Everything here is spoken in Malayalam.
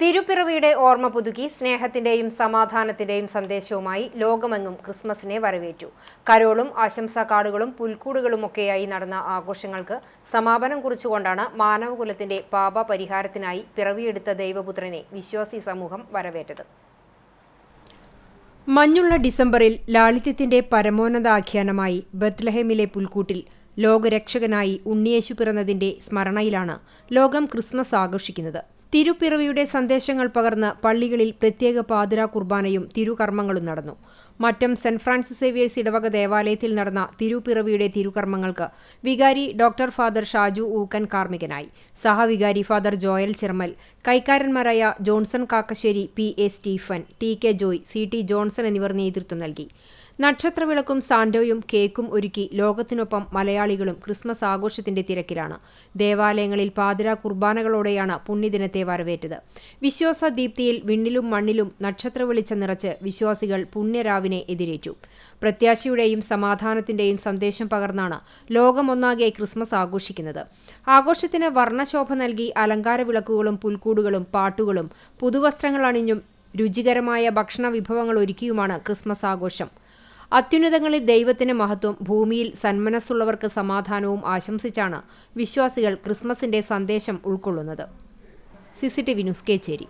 തിരുപ്പിറവിയുടെ ഓർമ്മ പുതുക്കി സ്നേഹത്തിന്റെയും സമാധാനത്തിന്റെയും സന്ദേശവുമായി ലോകമെങ്ങും ക്രിസ്മസിനെ വരവേറ്റു. കരോളും ആശംസാ കാർഡുകളും പുൽക്കൂടുകളുമൊക്കെയായി നടന്ന ആഘോഷങ്ങൾക്ക് സമാപനം കുറിച്ചുകൊണ്ടാണ് മാനവകുലത്തിന്റെ പാപ പരിഹാരത്തിനായി പിറവിയെടുത്ത ദൈവപുത്രനെ വിശ്വാസി സമൂഹം വരവേറ്റത്. മഞ്ഞുള്ള ഡിസംബറിൽ ലാളിത്യത്തിന്റെ പരമോന്നത ആഖ്യാനമായി ബത്ലഹേമിലെ പുൽക്കൂട്ടിൽ ലോകരക്ഷകനായി ഉണ്ണിയേശു പിറന്നതിന്റെ സ്മരണയിലാണ് ലോകം ക്രിസ്മസ് ആഘോഷിക്കുന്നത്. തിരുപ്പിറവിയുടെ സന്ദേശങ്ങൾ പകർന്ന് പള്ളികളിൽ പ്രത്യേക പാതിരാ കുർബാനയും തിരുകർമ്മങ്ങളും നടന്നു. മറ്റം സെന്റ് ഫ്രാൻസിസ് സേവിയേഴ്സ് ഇടവക ദേവാലയത്തിൽ നടന്ന തിരുപ്പിറവിയുടെ തിരുകർമ്മങ്ങൾക്ക് വികാരി ഡോക്ടർ ഫാദർ ഷാജു ഊക്കൻ കാർമികനായി സഹവികാരി father Joel Chiramal കൈക്കാരന്മാരായ Johnson Kakkassery P A Stephen T K Joy C T Johnson എന്നിവർ നേതൃത്വം നൽകി. നക്ഷത്രവിളക്കും സാന്റോയും കേക്കും ഒരുക്കി ലോകത്തിനൊപ്പം മലയാളികളും ക്രിസ്മസ് ആഘോഷത്തിന്റെ തിരക്കിലാണ്. ദേവാലയങ്ങളിൽ പാതിര കുർബാനകളോടെയാണ് പുണ്യദിനത്തെ വരവേറ്റത്. വിശ്വാസ ദീപ്തിയിൽ വിണ്ണിലും മണ്ണിലും നക്ഷത്ര വെളിച്ചം നിറച്ച് വിശ്വാസികൾ പുണ്യരാവിനെ എതിരേറ്റു. പ്രത്യാശയുടെയും സമാധാനത്തിന്റെയും സന്ദേശം പകർന്നാണ് ലോകമൊന്നാകെ ക്രിസ്മസ് ആഘോഷിക്കുന്നത്. ആഘോഷത്തിന് വർണശോഭ നൽകി അലങ്കാര വിളക്കുകളും പുൽക്കൂടുകളും പാട്ടുകളും പുതുവസ്ത്രങ്ങൾ അണിഞ്ഞും രുചികരമായ ഭക്ഷണ വിഭവങ്ങൾ ഒരുക്കിയുമാണ് ക്രിസ്മസ് ആഘോഷം. അത്യുന്നതങ്ങളിൽ ദൈവത്തിന് മഹത്വം ഭൂമിയിൽ സന്മനസ്സുള്ളവർക്ക് സമാധാനവും ആശംസിച്ചാണ് വിശ്വാസികൾ ക്രിസ്മസിന്റെ സന്ദേശം ഉൾക്കൊള്ളുന്നത്. CCTV news Kechery.